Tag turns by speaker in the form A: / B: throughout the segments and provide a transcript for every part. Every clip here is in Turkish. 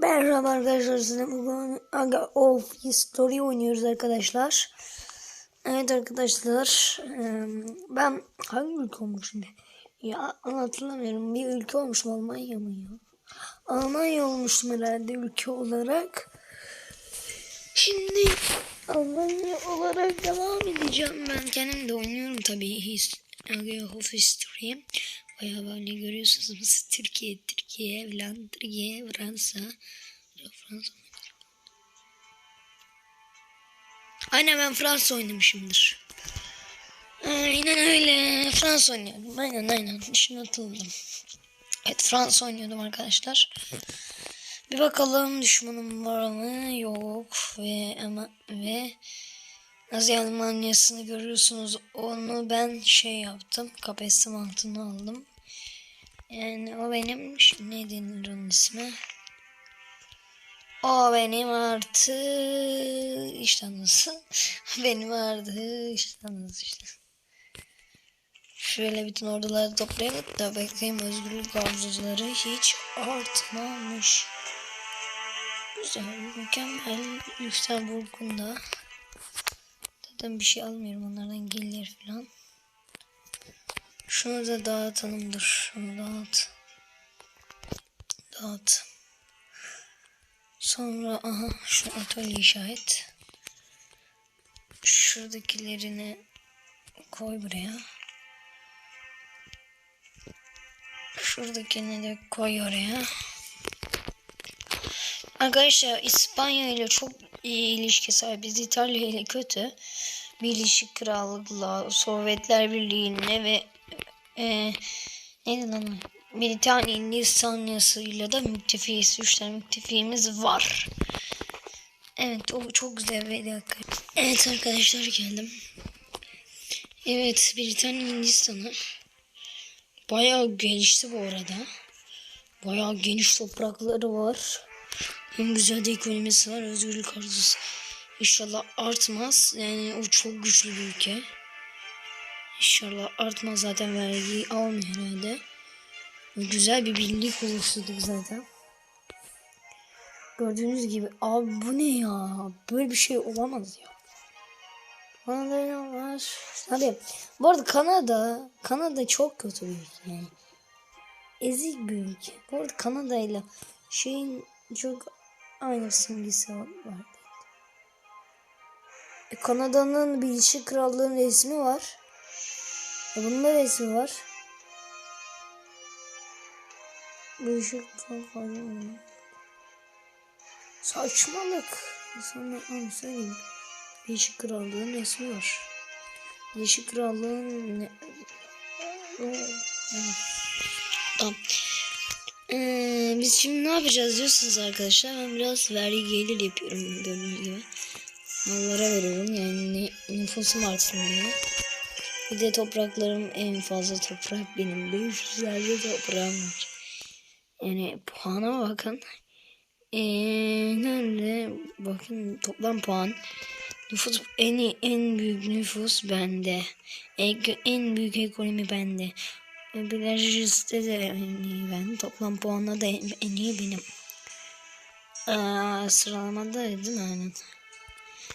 A: Merhaba arkadaşlar size bugün Aga of History oynuyoruz arkadaşlar. Evet arkadaşlar ben hangi ülke olmuşum? Ya hatırlamıyorum bir ülke olmuşum Almanya mı ya? Almanya olmuştum herhalde ülke olarak. Şimdi Almanya olarak devam edeceğim ben kendim de oynuyorum tabii Aga of History. Bayağı böyle görüyorsunuz Türkiye, Türkiye, falan, Türkiye, Fransa. Fransa Aynen ben Fransa oynamışımdır. Aynen öyle. Fransa oynuyordum. Aynen aynen. Şimdi hatırladım. Evet Fransa oynuyordum arkadaşlar. Bir bakalım düşmanım var mı? Yok. Ve ama ve Nazi Almanyası'nı görüyorsunuz. Onu ben şey yaptım. Kapasitem altına aldım. Yani o benim ne denir onun ismi? O benim artı işte nasıl? benim artı işte nasıl işte. Şöyle bütün orduları toplayalım da bakayım özgürlük arzuları hiç artmamış. Güzel, mükemmel. Lüksemburg'un da. Zaten bir şey almıyorum onlardan gelir falan. Şunu da dağıtalım dur. Şunu dağıt. Dağıt. Sonra aha şu atölye işaret. Şuradakilerini koy buraya. Şuradakini de koy oraya. Arkadaşlar İspanya ile çok iyi ilişki sahibiz. İtalya ile kötü. Birleşik Krallık'la, Sovyetler Birliği'ne ve e, neydi lan? Britanya Hindistan'yasıyla da müttefiyiz. Üç tane müttefiğimiz var. Evet o çok güzel bir dakika. Evet arkadaşlar geldim. Evet Britanya Hindistan'ı bayağı gelişti bu arada. Bayağı geniş toprakları var. Hem güzel de ekonomisi var. Özgürlük arzusu. İnşallah artmaz. Yani o çok güçlü bir ülke. İnşallah artmaz zaten vergiyi almıyor herhalde. Güzel bir birlik oluşturduk zaten. Gördüğünüz gibi abi bu ne ya? Böyle bir şey olamaz ya. Kanada var. Abi bu arada Kanada Kanada çok kötü bir ülke yani. Ezik bir ülke. Bu arada Kanada ile şeyin çok aynı simgesi var. E, Kanada'nın Birleşik Krallığı'nın resmi var. E, bunun da resmi var. Birleşik Krallığı'nın Saçmalık. Sana onu söyleyeyim. Birleşik Krallığı'nın resmi var. Birleşik Krallığı'nın ne? Tamam. Ee, biz şimdi ne yapacağız diyorsunuz arkadaşlar. Ben biraz vergi gelir yapıyorum gördüğünüz gibi. Mallara veriyorum yani nüfusum artsın diye. Bir de topraklarım en fazla toprak benim. 500'lerce toprağım var. Yani puana bakın. Ee, nerede? Bakın toplam puan. Nüfus en iyi, en büyük nüfus bende. En, en büyük ekonomi bende. Bilariste de en iyi ben. Toplam puanla da en, en iyi benim. Aa, sıralamada değil mi? Aynen.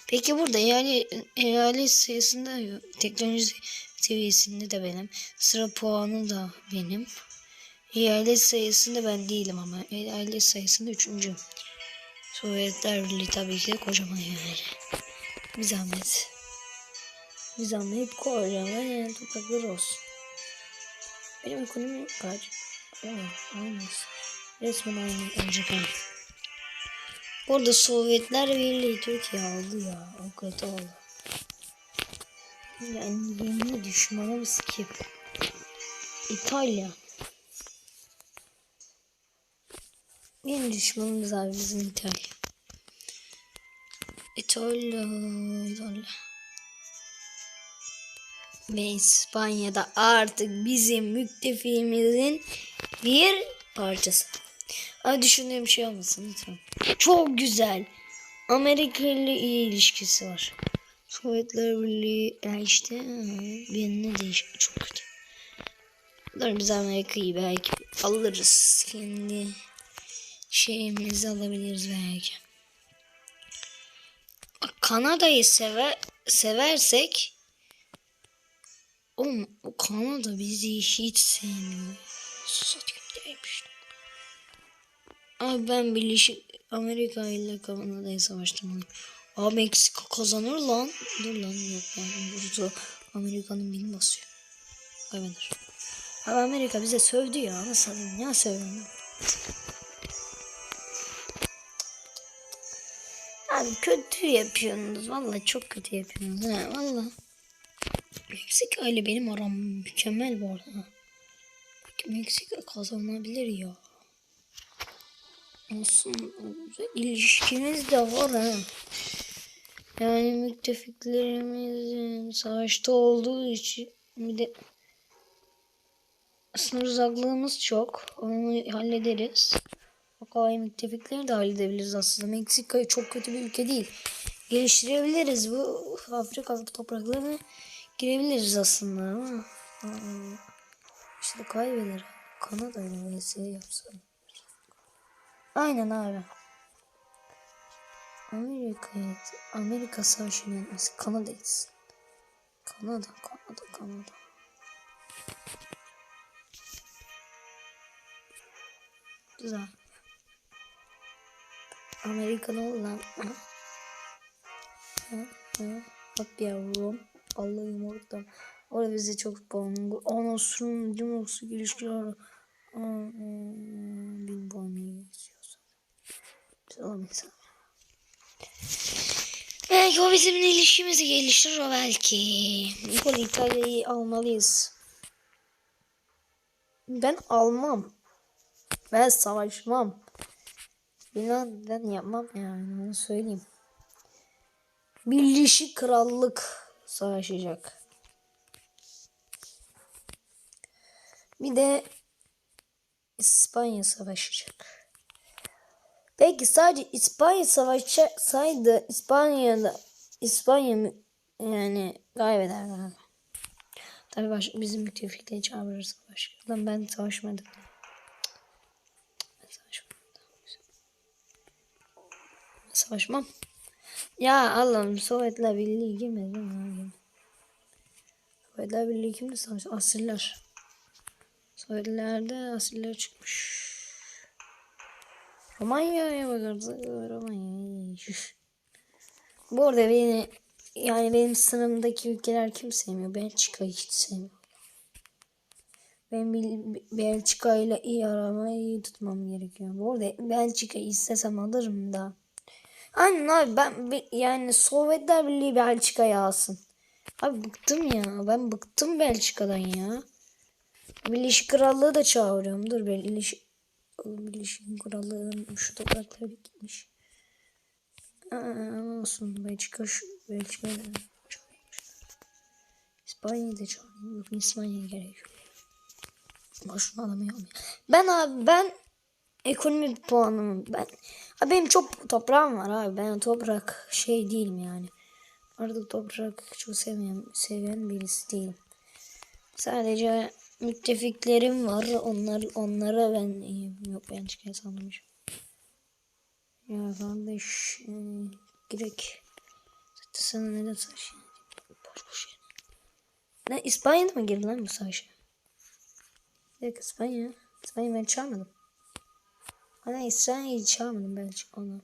A: Peki burada yani eyalet sayısında teknoloji seviyesinde de benim. Sıra puanı da benim. Eyalet sayısında ben değilim ama eyalet sayısında üçüncü. Sovyetler Birliği tabii ki de kocaman yani. Bir zahmet. Bir zahmet kocaman yani toprakları olsun. Benim ekonomi kaç? Aynı. Resmen aynı olacak ama. Orada Sovyetler Birliği Türkiye aldı ya. O kötü oldu. Yani yeni düşmanımız kim? İtalya. Yeni düşmanımız abi bizim İtalya. İtalya, İtalya. Ve İspanya'da artık bizim müttefiğimizin bir parçası. Ay düşündüğüm şey olmasın lütfen. Çok güzel. Amerika ile iyi ilişkisi var. Sovyetler Birliği ya işte benimle değişik çok kötü. Dur biz Amerika'yı belki alırız kendi şeyimizi alabiliriz belki. Kanada'yı sever seversek Oğlum o Kanada bizi hiç sevmiyor. Satayım değilmiş. Abi ben Birleşik Amerika ile Kanada'yı savaştım. Abi Meksika kazanır lan. Dur lan yok yani burada Amerika'nın bin basıyor. Kaybeder. Abi Amerika bize sövdü ya. Nasıl ya sövdü. Abi kötü yapıyorsunuz. Vallahi çok kötü yapıyorsunuz. Ha, vallahi. Meksika ile benim aram mükemmel bu arada. Meksika kazanabilir ya. Olsun. ilişkimiz de var ha. Yani müttefiklerimizin savaşta olduğu için bir de sınır uzaklığımız çok. Onu hallederiz. O kolay müttefikleri de halledebiliriz aslında. Meksika çok kötü bir ülke değil. Geliştirebiliriz bu Afrika topraklarını girebiliriz aslında ama işte kaybeder. Kanada vs yapsa. Aynen abi. Amerika'ya Amerika savaşının yönetmesi Kanada'yız. Kanada, Kanada, Kanada. Güzel. Amerika ne oldu lan? Bak yavrum. Allah'ım orada. Orada bize çok bağımlı. Anasının cimrosu ilişkiler. Bin puan istiyorsa. İnsan. Belki o bizim ilişkimizi geliştirir o belki. Nikol İtalya'yı almalıyız. Ben almam. Ben savaşmam. İnan ben yapmam yani onu söyleyeyim. Birleşik Krallık savaşacak. Bir de İspanya savaşacak. Peki sadece İspanya savaşsaydı İspanya'da İspanya yani kaybederler. Tabii baş, bizim müttefikleri çağırırız savaşlardan ben savaşmadım. Ben savaşmadım. Ben savaşmam. Ya Allah'ım Sovyetler Birliği girmedi mi? Sovyetler Birliği kimdi savaş? Asırlar. Sovyetlerde asırlar çıkmış. Romanya'ya bakarsak Romanya. Bu arada beni yani benim sınırımdaki ülkeler kim sevmiyor? Belçika hiç sevmiyor. Ben Belçika ile iyi aramayı iyi tutmam gerekiyor. Bu arada Belçika istesem alırım da. Aynen abi ben yani Sovyetler Birliği Belçika'ya alsın. Abi bıktım ya. Ben bıktım Belçika'dan ya. Birleşik Krallığı da çağırıyorum. Dur Birleşik Birleşik Krallığı'nın şu toprakları gitmiş. Aa, olsun Belçika şu Belçika İspanya'yı da çağırayım. Yok İspanya'ya gerek yok. Boşuna alamıyorum. Ben abi ben ekonomi puanım ben. Abi benim çok toprağım var abi. Ben toprak şey değilim yani. Artık toprak çok sevmeyen, seven birisi değilim. Sadece müttefiklerim var. Onlar onlara ben. Yok ben çıkaya sanmışım. Ya kardeş e, girek. Zaten sana neden savaş Boş boş yani. Ne İspanya'da mı girdi lan bu savaşa? Yok İspanya. İspanya ben çağırmadım. Ana İspanya'yı çağırmadım Belçika ona.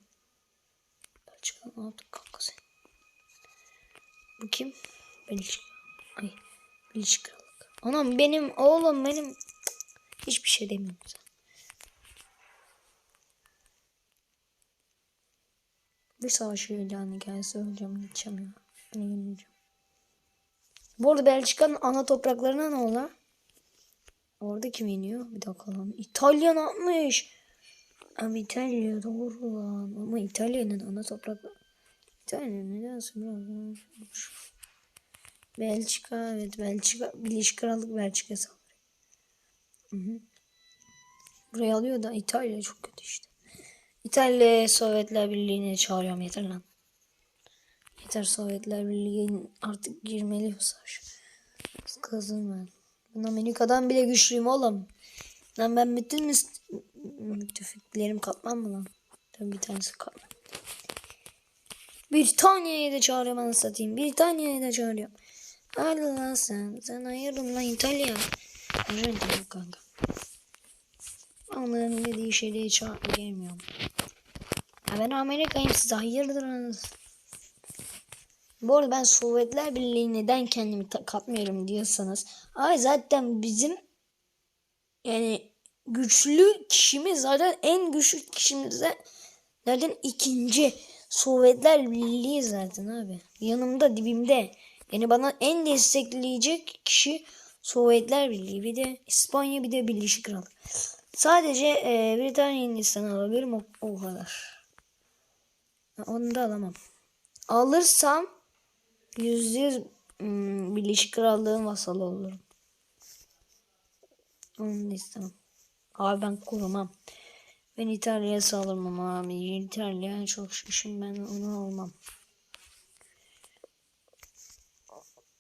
A: Belçika ne yaptı kanka sen? Bu kim? Belçika. Ay Belçika. Anam benim oğlum benim hiçbir şey demiyorum sana. Bir savaş ilanı gelse öleceğim gideceğim ya. Ne yenileceğim. Bu arada Belçika'nın ana topraklarına ne ola? Orada kim iniyor? Bir dakika lan. İtalya ne yapmış? Ama İtalya doğru lan. Ama İtalya'nın ana toprakları. İtalya neden sonra? Belçika evet Belçika Birleşik Krallık Belçika saldırıyor. Hı hı. Burayı alıyor da İtalya çok kötü işte. İtalya Sovyetler Birliği'ne çağırıyorum yeter lan. Yeter Sovyetler Birliği'nin artık girmeli bu savaş. Kızım ben. Ben Amerika'dan bile güçlüyüm oğlum. Lan ben bütün müttefiklerim katman mı lan? Tabii bir tanesi katman. Britanya'ya da çağırıyorum anasını satayım. Britanya'ya da çağırıyorum. Hadi lan sen. Sen hayırdır lan İtalya. Arjantin kanka. Onların dediği şeyleri çağırıp gelmiyorum. Ya ben Amerika'yım siz hayırdır anasını. Bu arada ben Sovyetler Birliği neden kendimi katmıyorum diyorsanız. Ay zaten bizim yani güçlü kişimiz zaten en güçlü kişimiz zaten ikinci Sovyetler Birliği zaten abi. Yanımda dibimde. Yani bana en destekleyecek kişi Sovyetler Birliği. Bir de İspanya bir de Birleşik Krallık. Sadece e, Britanya Hindistan'ı alabilirim o, o kadar. Onu da alamam. Alırsam yüzde yüz hmm, Birleşik Krallığın vasalı olurum. Onu da istemem. Abi ben korumam. Ben İtalya'ya saldırmam abi. İtalya çok şişim ben onu almam.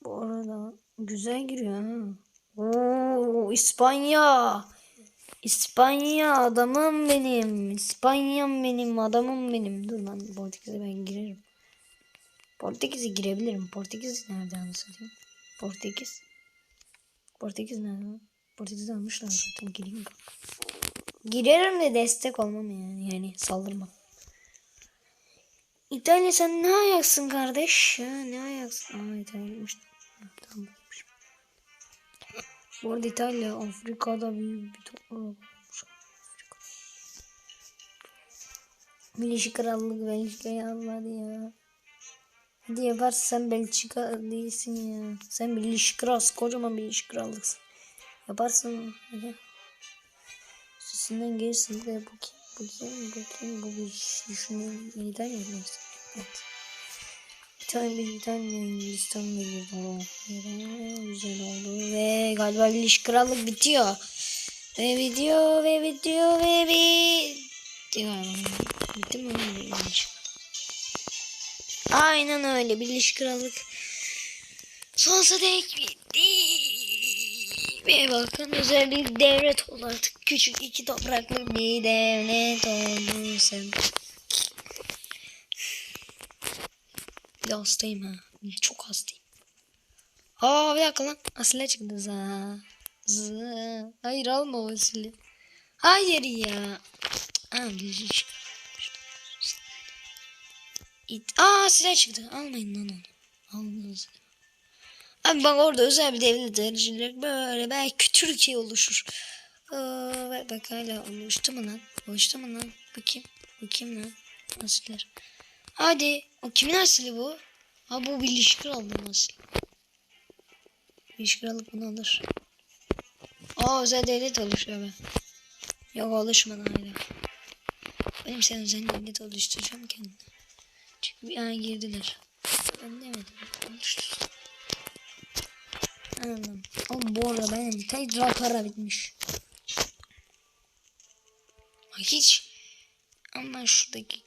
A: Bu arada güzel giriyor ha. Oo, İspanya. İspanya adamım benim. İspanyam benim adamım benim. Dur lan Portekiz'e ben girerim. Portekiz'e girebilirim. Portekiz nerede anlatayım? Portekiz. Portekiz nerede? lan? Portekiz'i almışlar zaten. Gireyim. Girerim de destek olmam yani. Yani saldırmam. İtalya sen ne ayaksın kardeş? Ya, ne ayaksın? Aa İtalya gitmiş. Bu arada İtalya Afrika'da büyük bir topluluk olmuş. Birleşik Krallık Belçika'yı almadı ya. Hadi yaparsın sen Belçika değilsin ya. Sen Birleşik Krallık kocaman Birleşik Krallıksın. Yaparsın hadi. Sesinden gelirsin de bu kim? Bu kim? Bu kim? Bu bir şey düşünüyorum. İtalya neyse. Evet. İtalya, Hindistan'la girdi. Oh, güzel oldu. Ve galiba Birleşik Krallık bitiyor. Ve bitiyor ve bitiyor ve bitiyor. Bitti mi? Aynen öyle. Birleşik Krallık sonsuza dek bitti. Ve bakın özel bir devlet oldu artık. Küçük iki topraklı bir devlet oldu sen. De hastayım ha. Çok hastayım. Aa bir dakika lan. Asile çıktı za. Zı. Hayır alma o asili. Hayır ya. Aa birleşik. İt. Aa silah çıktı. Almayın lan onu. Almayın. Abi bak orada özel bir devlet tercihleri böyle belki Türkiye oluşur. Aa, bak, hala oluştu mu lan? Oluştu mu lan? Bakayım. Bakayım lan. Asiller. Hadi. O kimin asili bu? Ha bu Birleşik Krallığın asili. Birleşik Krallık bunu alır. Aa özel devlet oluşuyor be. Yok oluşmadı hala. Benim sen özel devlet oluşturacağım kendime. Çünkü bir an girdiler. Ben demedim. Anladım. Oğlum bu arada benim tekrar para bitmiş. Hiç. Ama şuradaki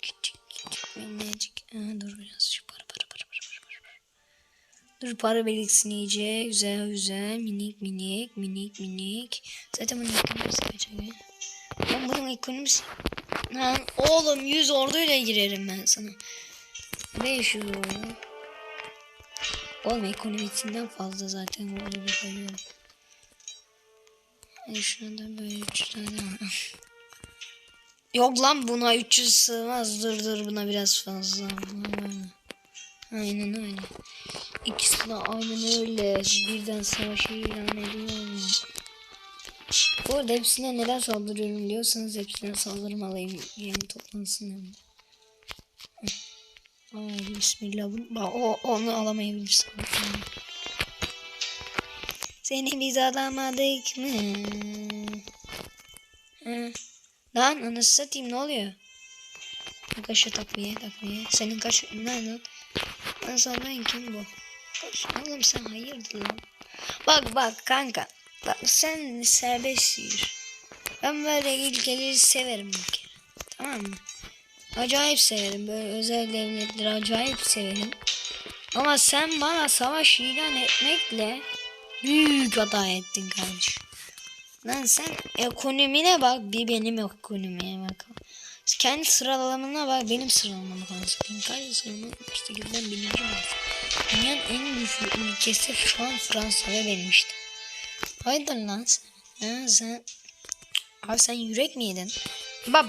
A: minnacık. Aha, dur biraz şu para para para para para para. Dur para biriksin iyice. Güzel güzel. Minik minik minik minik. Zaten bunun ekonomisi kaç? Ben bunun ekonomisi. Lan oğlum 100 orduyla girerim ben sana. 500 ordu. Oğlum ekonomisinden fazla zaten bir koyuyorum. E şuna da böyle 3 tane var. Yok lan buna 300 sığmaz. Dur dur buna biraz fazla. Aynen öyle. İkisi de aynen öyle. Birden savaşı ilan ediyorum. Bu arada hepsine neden saldırıyorum diyorsanız hepsine saldırmalıyım. Yani toplansın hem. Ay bismillah. O onu alamayabilirsin. Seni biz alamadık mı? Ha. Lan anasını satayım ne oluyor? Kaşı takviye takviye. Senin kaş nerede lan? Ben sana kim bu? Oğlum sen hayırdır lan? Bak bak kanka. Bak sen serbest yürü. Ben böyle ilkeleri severim bir. Tamam mı? Acayip severim. Böyle özel devletleri acayip severim. Ama sen bana savaş ilan etmekle büyük hata ettin kardeşim. Lan sen ekonomine bak bir benim ekonomiye bak. Kendi sıralamana bak benim sıralamama kalsın. Benim kaç sıralama 48'den birinci olsun. Dünyanın en güçlü ülkesi şu an Fransa ve benim işte. Haydır lan sen. Ha, sen. Abi sen yürek mi yedin? Bak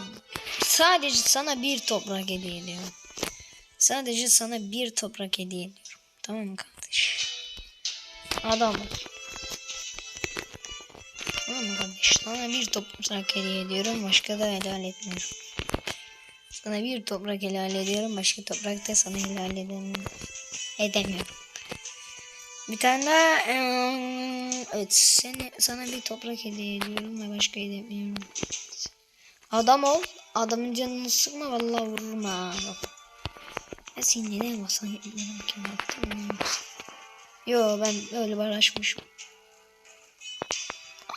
A: sadece sana bir toprak hediye ediyorum. Sadece sana bir toprak hediye ediyorum. Tamam mı kardeş? Adam ol. Tamam kardeş? Sana bir toprak hediye ediyorum. Başka da helal etmiyorum. Sana bir toprak helal ediyorum. Başka toprak da sana helal edemiyorum. edemiyorum. Bir tane daha evet seni, sana bir toprak hediye ediyorum ve başka edemiyorum. Adam ol. Adamın canını sıkma vallahi vururum ha. Ya sen neden basan yapmıyorum ki. Yo ben öyle barışmışım.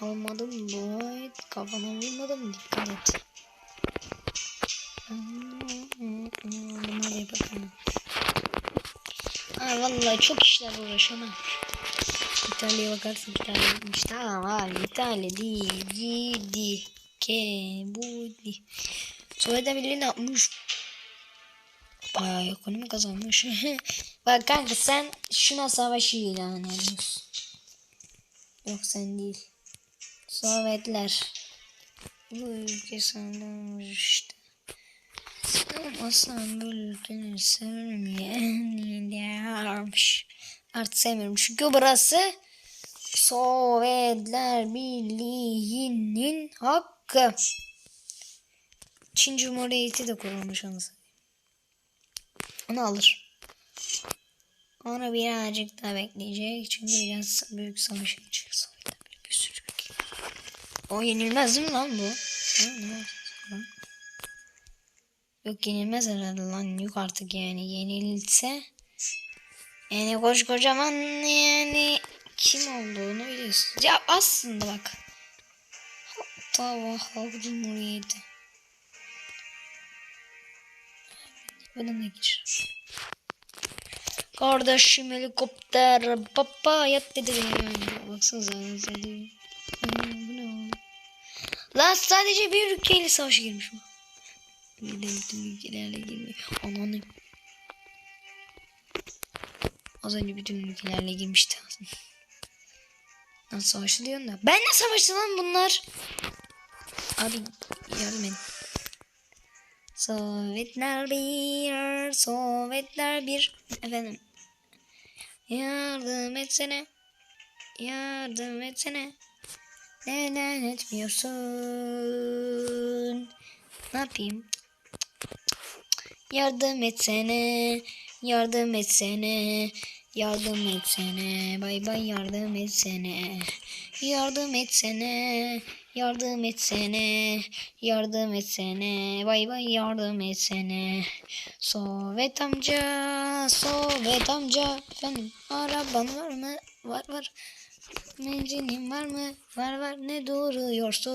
A: Almadım bu ay kafana vurmadım dikkat et. Hadi bakalım. Ha vallahi çok işler ha. İtalya'ya bakarsın İtalya gitmiş. Tamam abi İtalya değil. Gidi. Ke. Bu. Di. Sovyetler Birliği ne yapmış? Bayağı ekonomi kazanmış. Bak kanka sen şuna savaşı ilan ediyorsun. Yok sen değil. Sovyetler. Bu ülke. Ama sen bu ülkeleri sevmiyormuş. Artık sevmiyorum çünkü burası Sovyetler Birliği'nin hakkı. Çin Cumhuriyeti de kurulmuş onu. Onu alır. Onu birazcık daha bekleyecek. Çünkü biraz büyük savaş geçecek. Sovyetler Birliği bir sürü ülke. O yenilmez değil mi lan bu? Yok yenilmez herhalde lan. Yok artık yani. Yenilse yani koskocaman yani kim olduğunu biliyorsun. Ya aslında bak. Hatta Halk Cumhuriyeti. Bana ne geçir? Kardeşim helikopter baba yat dedi. Baksanıza. dedi. Lan sadece bir ülkeyle savaşa girmiş bu. Bir de bütün ülkelerle girmiyor. Ananı. Az önce bütün ülkelerle girmişti. Nasıl savaşı diyorsun da. Ben ne savaştı lan bunlar? Abi yardım edin. Sovyetler bir, Sovyetler bir. Efendim. Yardım etsene. Yardım etsene. Neden etmiyorsun? Ne yapayım? Yardım etsene. Yardım etsene. Yardım etsene. Bay bay yardım etsene. Yardım etsene. Yardım etsene. Yardım etsene. Bay bay yardım etsene. Sovyet amca. Sovyet amca. Efendim araban var mı? Var var. Benzinin var mı? Var var. Ne duruyorsun?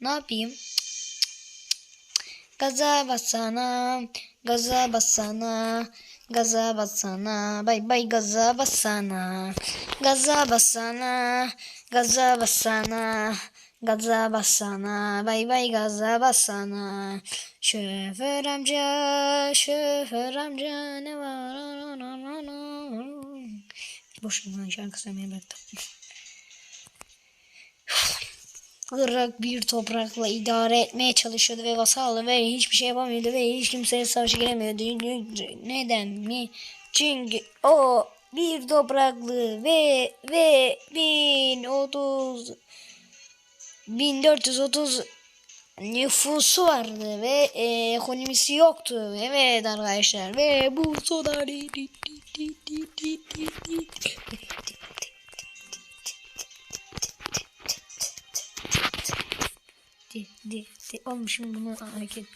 A: Ne yapayım? Gaza basana, gaza basana, gaza basana, bay bay gaza basana, gaza basana, gaza basana, gaza basana, bay bay gaza basana. Şoför amca, şoför amca ne var? Boşuna şarkı söylemeye bıraktım. Irak bir toprakla idare etmeye çalışıyordu ve vasallı ve hiçbir şey yapamıyordu ve hiç kimseye savaşa giremiyordu. Neden mi? Çünkü o bir topraklı ve ve 1030 1430 nüfusu vardı ve e, ekonomisi yoktu. Evet arkadaşlar ve bu soda olmuşum bunu hareket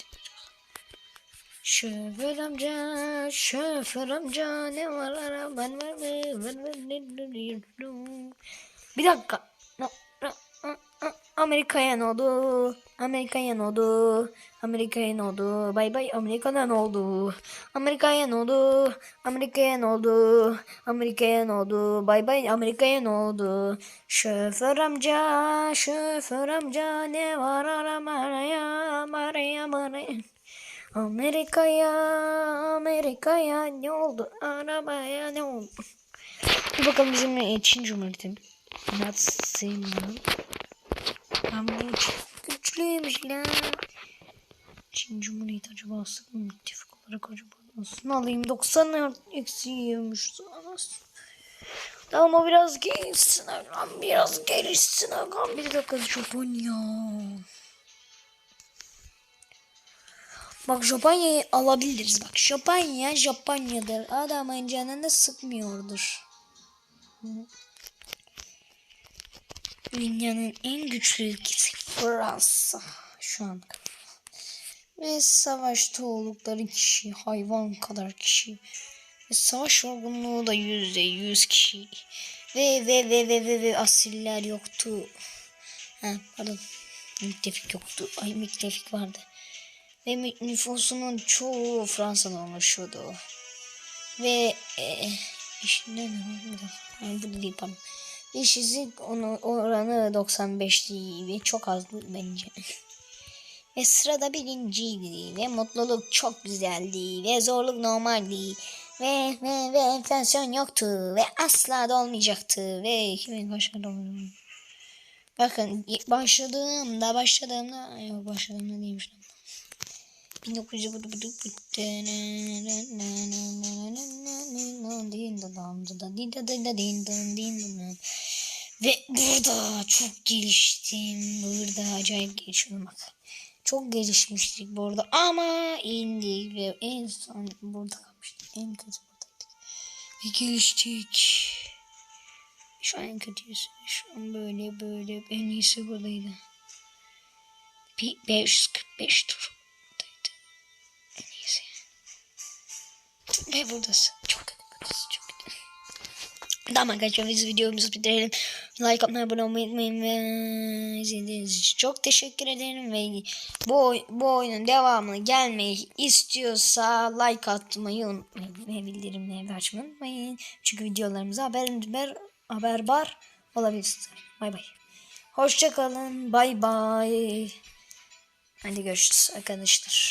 A: Şoför amca, şoför amca ne var araban var mı? Bir dakika. Amerika'ya ne oldu? Amerika'ya ne oldu? Amerika'ya ne oldu? Bay bay Amerika'da ne oldu? Amerika'ya ne oldu? Amerika'ya ne oldu? Amerika'ya ne oldu? Bay bay Amerika'ya ne oldu? Şoför amca, şoför amca ne var aramaya, aramaya, aramaya. Amerika'ya, Amerika'ya ne oldu? Arabaya ne oldu? Bakalım bizim e, Çin Cumhuriyeti. Nazi? Ama güçlüymüş lan. Çin Cumhuriyeti acaba sık mı müttefik olarak acaba nasıl alayım? 90 eksi yiyormuş. Tamam o biraz gelişsin agam. Biraz gelişsin agam. Bir dakika Japonya. Bak Japonya'yı alabiliriz. Bak Japonya Japonya'dır. Adamın canını sıkmıyordur. Hı. Dünyanın en güçlü ülkesi Fransa. Şu an. Ve savaşta oldukları kişi hayvan kadar kişi. Ve savaş yorgunluğu da yüzde yüz kişi. Ve ve ve ve ve ve asiller yoktu. Ha pardon. Müttefik yoktu. Ay müttefik vardı. Ve nüfusunun çoğu Fransa'dan oluşuyordu. Ve e, işte ne ne burada? Yani burada değil pardon. İşsizlik oranı 95'ti ve çok azdı bence. Ve sırada birinciydi ve mutluluk çok güzeldi ve zorluk normaldi. Ve ve ve enflasyon yoktu ve asla da olmayacaktı ve kimin başarılı olmadı. Bakın başladığımda başladığımda yok başladığımda değilmiş. 1900 ve burada çok geliştim. Burada acayip gelişiyorum bak. Çok gelişmiştik burada ama indik ve en son burada kalmıştık. En kötü buradaydık. Ve geliştik. Şu an en kötüyüz. Şu an böyle böyle en iyisi buradaydı. Bir 545 tur Ve buradasın. Çok kötü buradasın. Çok kötü. Tamam arkadaşlar biz videomuzu bitirelim. Like atmayı, abone olmayı unutmayın ve izlediğiniz için çok teşekkür ederim ve bu, bu oyunun devamını gelmeyi istiyorsa like atmayı unutmayın ve bildirimleri açmayı unutmayın. Çünkü videolarımıza haber, haber, haberbar olabilirsiniz. Bay bay. Hoşçakalın. Bay bay. Hadi görüşürüz arkadaşlar.